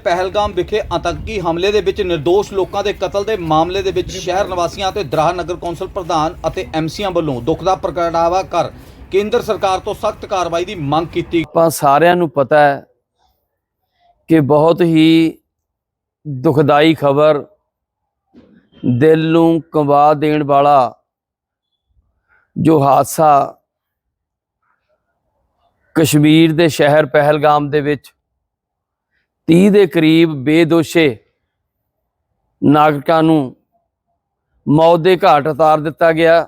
ਪਹਿਲਗਾਮ ਵਿਖੇ ਆਤੰਕੀ ਹਮਲੇ ਦੇ ਵਿੱਚ નિર્ਦੋਸ਼ ਲੋਕਾਂ ਦੇ ਕਤਲ ਦੇ ਮਾਮਲੇ ਦੇ ਵਿੱਚ ਸ਼ਹਿਰ ਨਿਵਾਸੀਆਂ ਅਤੇ ਦਰਾਹ ਨਗਰ ਕੌਂਸਲ ਪ੍ਰਧਾਨ ਅਤੇ ਐਮਸੀਆਂ ਵੱਲੋਂ ਦੁੱਖ ਦਾ ਪ੍ਰਗਟਾਵਾ ਕਰ ਕੇਂਦਰ ਸਰਕਾਰ ਤੋਂ ਸਖਤ ਕਾਰਵਾਈ ਦੀ ਮੰਗ ਕੀਤੀ ਆਪਾਂ ਸਾਰਿਆਂ ਨੂੰ ਪਤਾ ਹੈ ਕਿ ਬਹੁਤ ਹੀ ਦੁਖਦਾਈ ਖਬਰ ਦਿਲ ਨੂੰ ਕੰਬਾ ਦੇਣ ਵਾਲਾ ਜੋ ਹਾਦਸਾ ਕਸ਼ਮੀਰ ਦੇ ਸ਼ਹਿਰ ਪਹਿਲਗਾਮ ਦੇ ਵਿੱਚ 30 ਦੇ ਕਰੀਬ ਬੇਦੋਸ਼ੇ ਨਾਗਰਿਕਾਂ ਨੂੰ ਮੌਤ ਦੇ ਘਾਟ ਉਤਾਰ ਦਿੱਤਾ ਗਿਆ।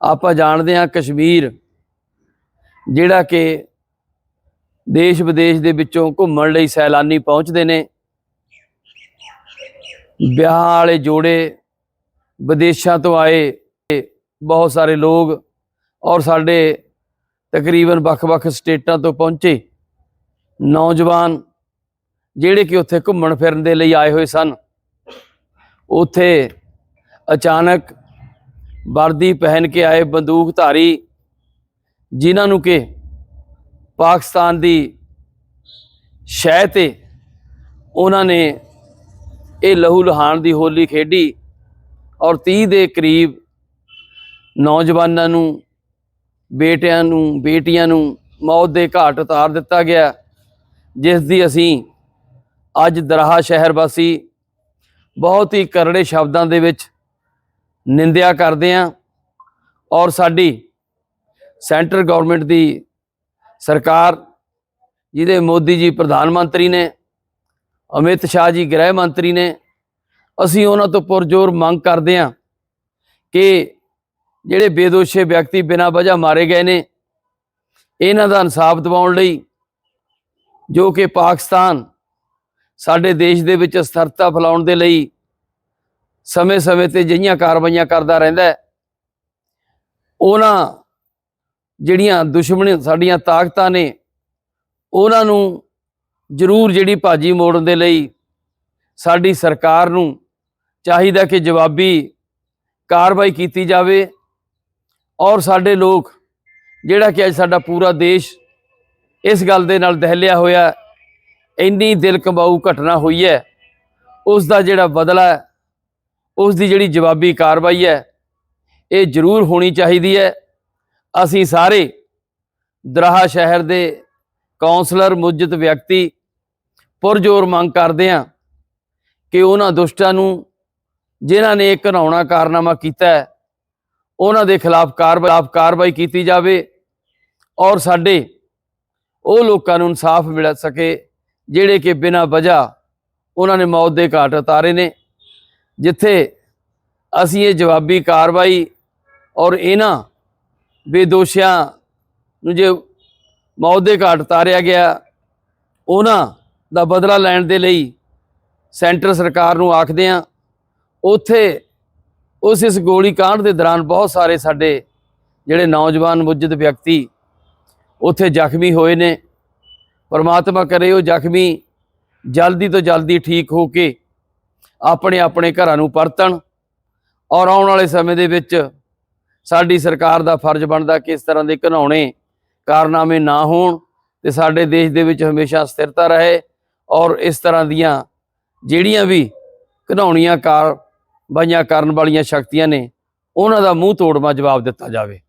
ਆਪਾਂ ਜਾਣਦੇ ਹਾਂ ਕਸ਼ਮੀਰ, ਜਿਹੜਾ ਕਿ ਦੇਸ਼ ਵਿਦੇਸ਼ ਦੇ ਵਿੱਚੋਂ ਘੁੰਮਣ ਲਈ ਸੈਲਾਨੀ ਪਹੁੰਚਦੇ ਨੇ। ਵਿਆਹ ਵਾਲੇ ਜੋੜੇ ਵਿਦੇਸ਼ਾਂ ਤੋਂ ਆਏ, ਬਹੁਤ ਸਾਰੇ ਲੋਕ ਔਰ ਸਾਡੇ ਤਕਰੀਬਨ ਵੱਖ-ਵੱਖ ਸਟੇਟਾਂ ਤੋਂ ਪਹੁੰਚੇ। ਨੌਜਵਾਨ ਜਿਹੜੇ ਕਿ ਉੱਥੇ ਘੁੰਮਣ ਫਿਰਨ ਦੇ ਲਈ ਆਏ ਹੋਏ ਸਨ। ਉੱਥੇ ਅਚਾਨਕ ਵਰਦੀ ਪਹਿਨ ਕੇ ਆਏ ਬੰਦੂਕਧਾਰੀ, ਜਿਨ੍ਹਾਂ ਨੂੰ ਕਿ ਪਾਕਿਸਤਾਨ ਦੀ ਸ਼ਹਿ ਤੇ ਉਹਨਾਂ ਨੇ ਇਹ ਲਹੂ ਲਹਾਨ ਦੀ ਹੋਲੀ ਖੇਡੀ ਔਰ 30 ਦੇ ਕਰੀਬ ਨੌਜਵਾਨਾਂ ਨੂੰ, ਬੇਟਿਆਂ ਨੂੰ, ਬੇਟੀਆਂ ਨੂੰ ਮੌਤ ਦੇ ਘਾਟ ਉਤਾਰ ਦਿੱਤਾ ਗਿਆ, ਜਿਸ ਦੀ ਅਸੀਂ ਅੱਜ ਦਰਾਹਾ ਸ਼ਹਿਰ ਵਾਸੀ ਬਹੁਤ ਹੀ ਕਰੜੇ ਸ਼ਬਦਾਂ ਦੇ ਵਿੱਚ ਨਿੰਦਿਆ ਕਰਦੇ ਹਾਂ ਔਰ ਸਾਡੀ ਸੈਂਟਰ ਗਵਰਨਮੈਂਟ ਦੀ ਸਰਕਾਰ, ਜਿਹਦੇ ਮੋਦੀ ਜੀ ਪ੍ਰਧਾਨ ਮੰਤਰੀ ਨੇ, ਅਮਿਤ ਸ਼ਾਹ ਜੀ ਗ੍ਰਹਿ ਮੰਤਰੀ ਨੇ, ਅਸੀਂ ਉਹਨਾਂ ਤੋਂ ਪੁਰਜ਼ੋਰ ਮੰਗ ਕਰਦੇ ਹਾਂ ਕਿ ਜਿਹੜੇ ਬੇਦੋਸ਼ੇ ਵਿਅਕਤੀ ਬਿਨਾਂ ਵਜ੍ਹਾ ਮਾਰੇ ਗਏ ਨੇ, ਇਹਨਾਂ ਦਾ ਇਨਸਾਫ ਦਿਵਾਉਣ ਲਈ ਜੋ ਕਿ ਪਾਕਿਸਤਾਨ ਸਾਡੇ ਦੇਸ਼ ਦੇ ਵਿੱਚ ਸਥਿਰਤਾ ਫੈਲਾਉਣ ਦੇ ਲਈ ਸਮੇਂ-ਸਮੇਂ ਤੇ ਜਿਹੀਆਂ ਕਾਰਵਾਈਆਂ ਕਰਦਾ ਰਹਿੰਦਾ ਉਹਨਾਂ ਜਿਹੜੀਆਂ ਦੁਸ਼ਮਣ, ਸਾਡੀਆਂ ਤਾਕਤਾਂ ਨੇ, ਉਹਨਾਂ ਨੂੰ ਜ਼ਰੂਰ ਜਿਹੜੀ ਭਾਜੀ ਮੋੜਨ ਦੇ ਲਈ ਸਾਡੀ ਸਰਕਾਰ ਨੂੰ ਚਾਹੀਦਾ ਕਿ ਜਵਾਬੀ ਕਾਰਵਾਈ ਕੀਤੀ ਜਾਵੇ ਔਰ ਸਾਡੇ ਲੋਕ, ਜਿਹੜਾ ਕਿ ਅੱਜ ਸਾਡਾ ਪੂਰਾ ਦੇਸ਼ ਇਸ ਗੱਲ ਦੇ ਨਾਲ ਦਹਿਲਿਆ ਹੋਇਆ ਇੰਨੀ ਦਿਲ ਕੰਬਾਊ ਘਟਨਾ ਹੋਈ ਹੈ ਉਸ ਦਾ ਜਿਹੜਾ ਬਦਲਾ ਹੈ ਉਸ ਦੀ ਜਿਹੜੀ ਜਵਾਬੀ ਕਾਰਵਾਈ ਹੈ, ਇਹ ਜ਼ਰੂਰ ਹੋਣੀ ਚਾਹੀਦੀ ਹੈ। ਅਸੀਂ ਸਾਰੇ ਦਰਾਹਾ ਸ਼ਹਿਰ ਦੇ ਕਾਉਂਸਲਰ ਮੁੱਜਤ ਵਿਅਕਤੀ ਪੁਰਜੋਰ ਮੰਗ ਕਰਦੇ ਹਾਂ ਕਿ ਉਹਨਾਂ ਦੁਸ਼ਟਾਂ ਨੂੰ ਜਿਨ੍ਹਾਂ ਨੇ ਇਹ ਘਨਾਉਣਾ ਕਾਰਨਾਮਾ ਕੀਤਾ ਹੈ, ਉਹਨਾਂ ਦੇ ਖਿਲਾਫ ਕਾਰਵਾਈ ਕਾਰਵਾਈ ਕੀਤੀ ਜਾਵੇ ਔਰ ਸਾਡੇ ਉਹ ਲੋਕਾਂ ਨੂੰ ਇਨਸਾਫ ਮਿਲ ਸਕੇ। ਜਿਹੜੇ ਕਿ ਬਿਨਾਂ ਵਜ੍ਹਾ ਉਹਨਾਂ ਨੇ ਮੌਤ ਦੇ ਘਾਟ ਉਤਾਰੇ ਨੇ, ਜਿੱਥੇ ਅਸੀਂ ਇਹ ਜਵਾਬੀ ਕਾਰਵਾਈ ਔਰ ਇਹਨਾਂ ਬੇਦੋਸ਼ਿਆਂ ਨੂੰ ਜੇ ਮੌਤ ਦੇ ਘਾਟ ਉਤਾਰਿਆ ਗਿਆ, ਉਹਨਾਂ ਦਾ ਬਦਲਾ ਲੈਣ ਦੇ ਲਈ ਸੈਂਟਰ ਸਰਕਾਰ ਨੂੰ ਆਖਦੇ ਆ ਉੱਥੇ ਉਸ ਇਸ ਗੋਲੀ ਕਾਂਡ ਦੇ ਦੌਰਾਨ ਬਹੁਤ ਸਾਰੇ ਸਾਡੇ ਜਿਹੜੇ ਨੌਜਵਾਨ ਮੁਜਦ ਵਿਅਕਤੀ ਉੱਥੇ ਜ਼ਖਮੀ ਹੋਏ ਨੇ। ਪਰਮਾਤਮਾ ਕਰੇ ਉਹ ਜ਼ਖਮੀ, ਜਲਦੀ ਤੋਂ ਜਲਦੀ ਠੀਕ ਹੋ ਕੇ ਆਪਣੇ ਆਪਣੇ ਘਰਾਂ ਨੂੰ ਪਰਤਣ ਔਰ ਆਉਣ ਵਾਲੇ ਸਮੇਂ ਦੇ ਵਿੱਚ ਸਾਡੀ ਸਰਕਾਰ ਦਾ ਫਰਜ਼ ਬਣਦਾ ਕਿ ਇਸ ਤਰ੍ਹਾਂ ਦੇ ਘਨਾਉਣੇ ਕਾਰਨਾਮੇ ਨਾ ਹੋਣ ਤੇ ਸਾਡੇ ਦੇਸ਼ ਦੇ ਵਿੱਚ ਹਮੇਸ਼ਾ ਸਥਿਰਤਾ ਰਹੇ ਔਰ ਇਸ ਤਰ੍ਹਾਂ ਦੀਆਂ ਜਿਹੜੀਆਂ ਵੀ ਘਨਾਉਣੀਆਂ ਕਾਰਵਾਈਆਂ ਕਰਨ ਵਾਲੀਆਂ ਸ਼ਕਤੀਆਂ ਨੇ, ਉਹਨਾਂ ਦਾ ਮੂੰਹ ਤੋੜਵਾ ਜਵਾਬ ਦਿੱਤਾ ਜਾਵੇ।